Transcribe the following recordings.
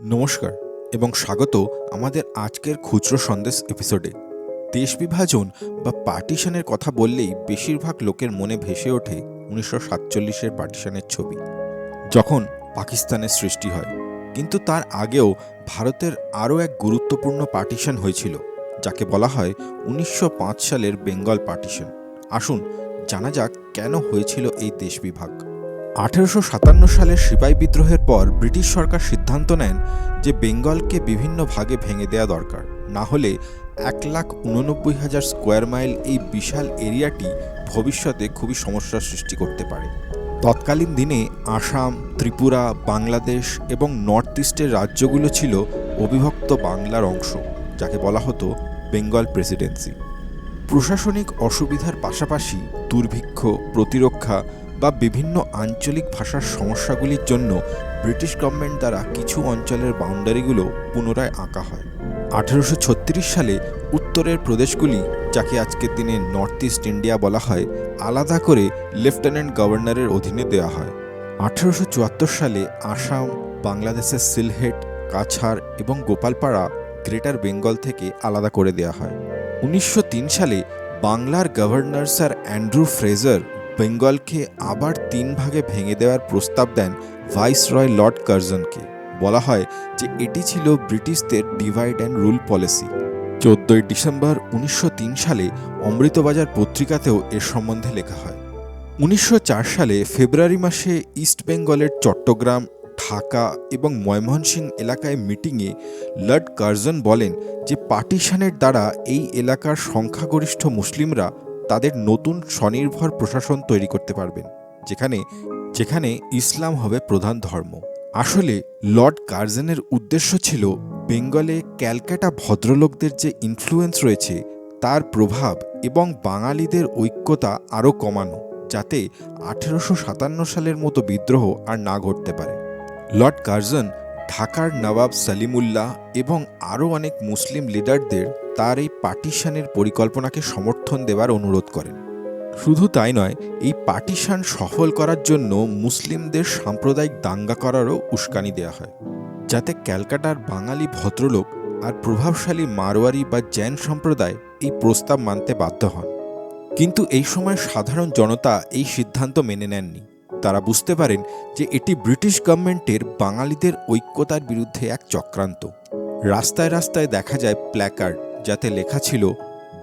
নমস্কার এবং স্বাগত আমাদের আজকের খুচরো সন্দেশ এপিসোডে দেশ বিভাজন বা পার্টিশনের কথা বললেই বেশিরভাগ লোকের মনে ভেসে ওঠে উনিশশো সাতচল্লিশের পার্টিশনের ছবি। যখন পাকিস্তানের সৃষ্টি হয়, কিন্তু তার আগেও ভারতের আরও এক গুরুত্বপূর্ণ পার্টিশন হয়েছিল, যাকে বলা হয় উনিশশো পাঁচ সালের বেঙ্গল পার্টিশন আসুন, জানা যাক কেন হয়েছিল এই দেশ বিভাগ। আঠেরোশো সাতান্ন সালের সিপাই বিদ্রোহের পর ব্রিটিশ সরকার সিদ্ধান্ত নেন যে বেঙ্গলকে বিভিন্ন ভাগে ভেঙে দেওয়া দরকার। না হলে এক লাখ উননব্বই হাজার স্কোয়ার মাইল এই বিশাল এরিয়াটি ভবিষ্যতে খুবই সমস্যার সৃষ্টি করতে পারে। তৎকালীন দিনে আসাম, ত্রিপুরা, বাংলাদেশ এবং নর্থ ইস্টের রাজ্যগুলো ছিল অবিভক্ত বাংলার অংশ, যাকে বলা হতো বেঙ্গল প্রেসিডেন্সি। প্রশাসনিক অসুবিধার পাশাপাশি দুর্ভিক্ষ, প্রতিরক্ষা বা বিভিন্ন আঞ্চলিক ভাষার সমস্যাগুলির জন্য ব্রিটিশ গভর্নমেন্ট দ্বারা কিছু অঞ্চলের বাউন্ডারিগুলো পুনরায় আঁকা হয়। আঠেরোশো ছত্রিশ সালে উত্তরের প্রদেশগুলি, যাকে আজকের দিনে নর্থ ইস্ট ইন্ডিয়া বলা হয়, আলাদা করে লেফটেন্যান্ট গভর্নরের অধীনে দেওয়া হয়। আঠেরোশো সালে আসাম, বাংলাদেশের সিলহেট, কাছাড় এবং গোপালপাড়া, গ্রেটার বেঙ্গল থেকে আলাদা করে দেওয়া হয়। উনিশশো তিন সালে বাংলার গভর্নর স্যার অ্যান্ড্রু ফ্রেজার বেঙ্গলকে আবার তিন ভাগে ভেঙে দেওয়ার প্রস্তাব দেন ভাইস রয় লর্ড কার্জনকে। বলা হয় যে এটি ছিল ব্রিটিশদের ডিভাইড অ্যান্ড রুল পলিসি চোদ্দই ডিসেম্বর উনিশশো তিন সালে অমৃতবাজার পত্রিকাতেও এর সম্বন্ধে লেখা হয়। উনিশশো চার সালে ফেব্রুয়ারি মাসে ইস্ট বেঙ্গলের চট্টগ্রাম, ঢাকা এবং ময়মনসিং এলাকায় মিটিংয়ে লর্ড কার্জন বলেন যে পার্টিশনের দ্বারা এই এলাকার সংখ্যাগরিষ্ঠ মুসলিমরা তাদের নতুন স্বনির্ভর প্রশাসন তৈরি করতে পারবেন, যেখানে যেখানে ইসলাম হবে প্রধান ধর্ম। আসলে, লর্ড কার্জেনের উদ্দেশ্য ছিল বেঙ্গলে ক্যালকাটা ভদ্রলোকদের যে ইনফ্লুয়েন্স রয়েছে, তার প্রভাব এবং বাঙালিদের ঐক্যতা আরও কমানো, যাতে আঠেরোশো সাতান্ন সালের মতো বিদ্রোহ আর না ঘটতে পারে। লর্ড কার্জন, ঢাকার নবাব সালিমুল্লাহ এবং আরও অনেক মুসলিম লিডারদের তার এই পার্টিশানের পরিকল্পনাকে সমর্থন দেওয়ার অনুরোধ করেন। শুধু তাই নয়, এই পার্টিশান সফল করার জন্য মুসলিমদের সাম্প্রদায়িক দাঙ্গা করারও উস্কানি দেওয়া হয়। যাতে ক্যালকাটার বাঙালি ভদ্রলোক আর প্রভাবশালী মারোয়ারি বা জৈন সম্প্রদায় এই প্রস্তাব মানতে বাধ্য হন। কিন্তু এই সময় সাধারণ জনতা এই সিদ্ধান্ত মেনে নেননি। তারা বুঝতে পারেন যে এটি ব্রিটিশ গভর্নমেন্টের বাঙালিদের ঐক্যতার বিরুদ্ধে এক চক্রান্ত। রাস্তায় রাস্তায় দেখা যায় প্ল্যাকার্ড যাতে লেখা ছিল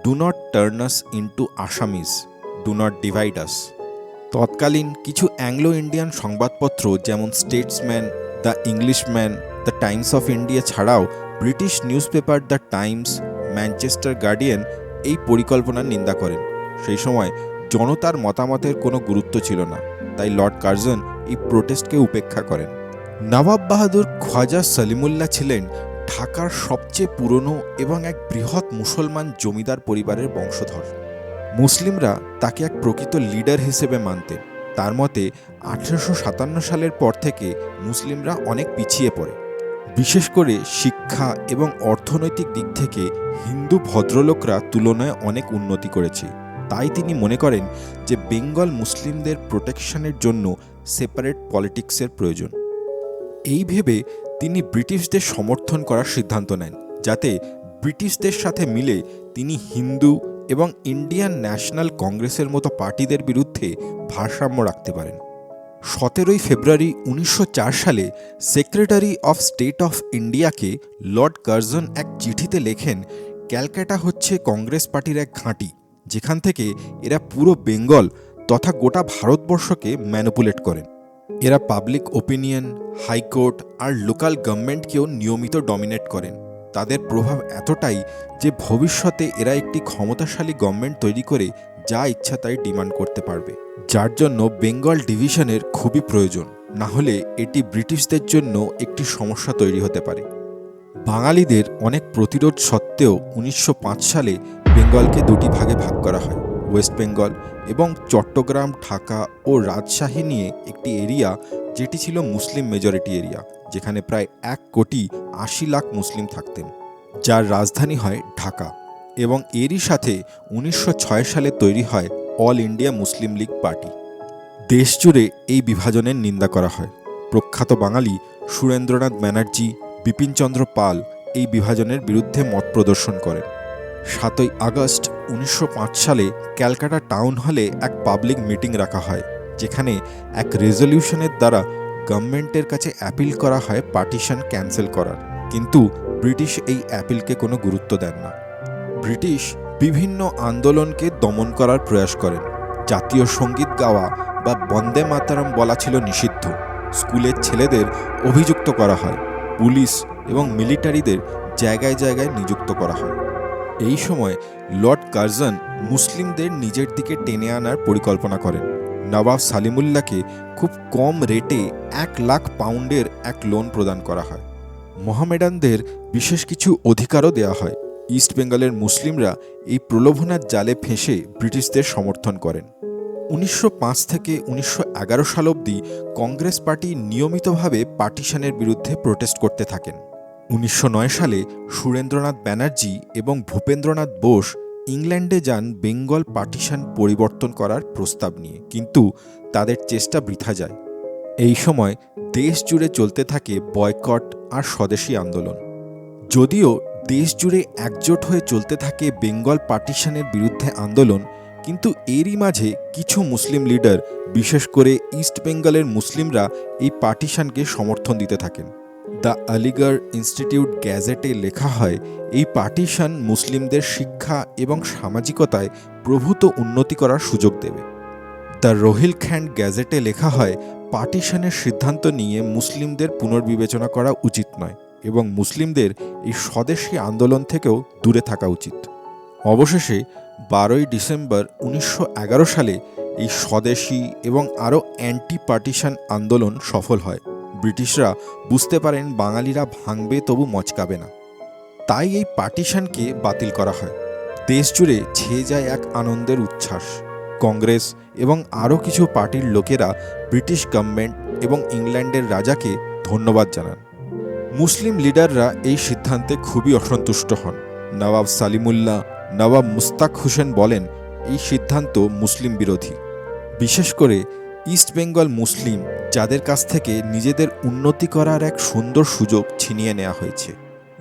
do not turn us into Assamese do not divide us তৎকালীন কিছু অ্যাংলো ইন্ডিয়ান সংবাদপত্র, যেমন Statesman the Englishman the Times of India ছাড়াও British newspaper the Times Manchester Guardian এই পরিকল্পনার নিন্দা করেন। সেই সময় জনতার মতামতের কোনো গুরুত্ব ছিল না, তাই লর্ড কার্জন এই প্রোটেস্টকে উপেক্ষা করেন। নবাব বাহাদুর খোয়াজা সলিমুল্লাহ ছিলেন ঢাকার সবচেয়ে পুরনো এবং এক বৃহৎ মুসলমান জমিদার পরিবারের বংশধর। মুসলিমরা তাকে এক প্রকৃত লিডার হিসেবে মানতেন। তার মতে, আঠেরোশো সাতান্ন সালের পর থেকে মুসলিমরা অনেক পিছিয়ে পড়ে। বিশেষ করে শিক্ষা এবং অর্থনৈতিক দিক থেকে হিন্দু ভদ্রলোকরা তুলনায় অনেক উন্নতি করেছে। তাই তিনি মনে করেন যে বেঙ্গল মুসলিমদের প্রোটেকশনের জন্য সেপারেট পলিটিক্সের প্রয়োজন। এই ভেবে তিনি ব্রিটিশদের সমর্থন করার সিদ্ধান্ত নেন, যাতে ব্রিটিশদের সাথে মিলে তিনি হিন্দু এবং ইন্ডিয়ান ন্যাশনাল কংগ্রেসের মতো পার্টিদের বিরুদ্ধে ভারসাম্য রাখতে পারেন। সতেরোই ফেব্রুয়ারি উনিশশো চার সালে সেক্রেটারি অফ স্টেট অফ ইন্ডিয়াকে লর্ড কার্জন এক চিঠিতে লেখেন, ক্যালকাটা হচ্ছে কংগ্রেস পার্টির এক ঘাঁটি, যেখান থেকে এরা পুরো বেঙ্গল তথা গোটা ভারতবর্ষকে ম্যানুপুলেট করেন। এরা পাবলিক ওপিনিয়ন হাইকোর্ট আর লোকাল গভর্নমেন্টকেও নিয়মিত ডমিনেট করেন। তাদের প্রভাব এতটাই যে ভবিষ্যতে এরা একটি ক্ষমতাশালী গভর্নমেন্ট তৈরি করে যা ইচ্ছা তাই ডিমান্ড করতে পারবে। যার জন্য বেঙ্গল ডিভিশনের খুবই প্রয়োজন। না হলে এটি ব্রিটিশদের জন্য একটি সমস্যা তৈরি হতে পারে। বাঙালিদের অনেক প্রতিরোধ সত্ত্বেও উনিশশো পাঁচ সালে বেঙ্গলকে দুটি ভাগে ভাগ করা হয়। ওয়েস্ট বেঙ্গল এবং চট্টগ্রাম, ঢাকা ও রাজশাহী নিয়ে একটি এরিয়া যেটি ছিল মুসলিম মেজরিটি এরিয়া, যেখানে প্রায় এক কোটি আশি লাখ মুসলিম থাকতেন, যার রাজধানী হয় ঢাকা এবং এরই সাথে উনিশশো ছয় সালে তৈরি হয় all India Muslim League party. দেশজুড়ে এই বিভাজনের নিন্দা করা হয়। প্রখ্যাত বাঙালি সুরেন্দ্রনাথ ব্যানার্জি, বিপিনচন্দ্র পাল এই বিভাজনের বিরুদ্ধে মত প্রদর্শন করেন। সাতই আগস্ট উনিশশো পাঁচ সালে ক্যালকাটা টাউন হলে এক পাবলিক মিটিং রাখা হয়, যেখানে এক রেজলিউশনের দ্বারা গভর্নমেন্টের কাছে অ্যাপিল করা হয় পার্টিশন ক্যান্সেল করার। কিন্তু ব্রিটিশ এই অ্যাপিলকে কোনো গুরুত্ব দেন না। ব্রিটিশ বিভিন্ন আন্দোলনকে দমন করার প্রয়াস করেন। জাতীয় সংগীত গাওয়া বা বন্দে মাতারাম বলা ছিল নিষিদ্ধ। স্কুলের ছেলেদের অভিযুক্ত করা হয়, পুলিশ এবং মিলিটারিদের জায়গায় জায়গায় নিযুক্ত করা হয়। এই সময় লর্ড কার্জন মুসলিমদের নিজের দিকে টেনে আনার পরিকল্পনা করেন। নবাব সালিমুল্লাহকে খুব কম রেটে এক লাখ পাউন্ডের এক লোন প্রদান করা হয়। মোহামেডানদের বিশেষ কিছু অধিকারও দেওয়া হয়। ইস্ট বেঙ্গলের মুসলিমরা এই প্রলোভনার জালে ফেঁসে ব্রিটিশদের সমর্থন করেন। উনিশশো পাঁচ থেকে উনিশশো এগারো সাল অবধি কংগ্রেস পার্টি নিয়মিতভাবে পার্টিশানের বিরুদ্ধে প্রোটেস্ট করতে থাকেন। উনিশশো নয় সালে সুরেন্দ্রনাথ ব্যানার্জি এবং ভূপেন্দ্রনাথ বোস ইংল্যান্ডে যান বেঙ্গল পার্টিশন পরিবর্তন করার প্রস্তাব নিয়ে। কিন্তু তাদের চেষ্টা বৃথা যায়। এই সময় দেশ জুড়ে চলতে থাকে বয়কট আর স্বদেশী আন্দোলন। যদিও দেশ জুড়ে একজোট হয়ে চলতে থাকে বেঙ্গল পার্টিশনের বিরুদ্ধে আন্দোলন, কিন্তু এরই মাঝে কিছু মুসলিম লিডার, বিশেষ করে ইস্ট বেঙ্গলের মুসলিমরা, এই পার্টিশনকে সমর্থন দিতে থাকেন। দ্য আলিগড় ইনস্টিটিউট গ্যাজেটে লেখা হয়, এই পার্টিশন মুসলিমদের শিক্ষা এবং সামাজিকতায় প্রভূত উন্নতি করার সুযোগ দেবে। দ্য রোহিলখ্যান্ড গ্যাজেটে লেখা হয়, পার্টিশনের সিদ্ধান্ত নিয়ে মুসলিমদের পুনর্বিবেচনা করা উচিত নয় এবং মুসলিমদের এই স্বদেশী আন্দোলন থেকেও দূরে থাকা উচিত। অবশেষে বারোই ডিসেম্বর উনিশশো এগারো সালে এই স্বদেশী এবং আরও অ্যান্টি পার্টিশন আন্দোলন সফল হয়। ব্রিটিশরা বুঝতে পারেন বাঙালিরা ভাঙবে তবু মচকাবে না। তাই এই পার্টিশনকে বাতিল করা হয়। দেশ জুড়ে ছেয়ে যায় এক আনন্দের উচ্ছ্বাস। কংগ্রেস এবং আরও কিছু পার্টির লোকেরা ব্রিটিশ গভর্নমেন্ট এবং ইংল্যান্ডের রাজাকে ধন্যবাদ জানান। মুসলিম লিডাররা এই সিদ্ধান্তে খুবই অসন্তুষ্ট হন। নবাব সালিমুল্লাহ, নবাব মুস্তাক হোসেন বলেন, এই সিদ্ধান্ত মুসলিম বিরোধী। বিশেষ করে ইস্ট বেঙ্গল মুসলিম, যাদের কাছ থেকে নিজেদের উন্নতি করার এক সুন্দর সুযোগ ছিনিয়ে নেওয়া হয়েছে।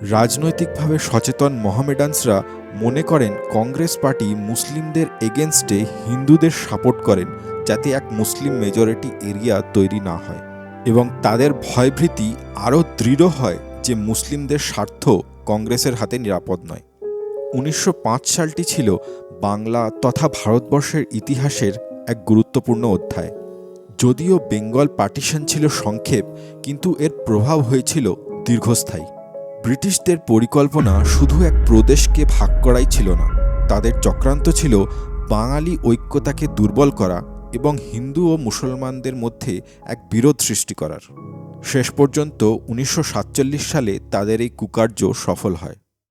রাজনৈতিকভাবে সচেতন মোহামেডানসরা মনে করেন কংগ্রেস পার্টি মুসলিমদের এগেনস্টে হিন্দুদের সাপোর্ট করেন যাতে এক মুসলিম মেজরিটি এরিয়া তৈরি না হয় এবং তাদের ভয়ভীতি আরও দৃঢ় হয় যে মুসলিমদের স্বার্থ কংগ্রেসের হাতে নিরাপদ নয়। উনিশশো সালটি ছিল বাংলা তথা ভারতবর্ষের ইতিহাসের এক গুরুত্বপূর্ণ অধ্যায়। যদিও বেঙ্গল পার্টিশন ছিল সংক্ষেপ, কিন্তু এর প্রভাব হয়েছিল দীর্ঘস্থায়ী। ব্রিটিশদের পরিকল্পনা শুধু এক প্রদেশকে ভাগ করাই ছিল না, তাদের চক্রান্ত ছিল বাঙালি ঐক্যতাকে দুর্বল করা এবং হিন্দু ও মুসলমানদের মধ্যে এক বিরোধ সৃষ্টি করার। শেষ পর্যন্ত উনিশশো সাতচল্লিশ সালে তাদের এই কুকার্য সফল হয়।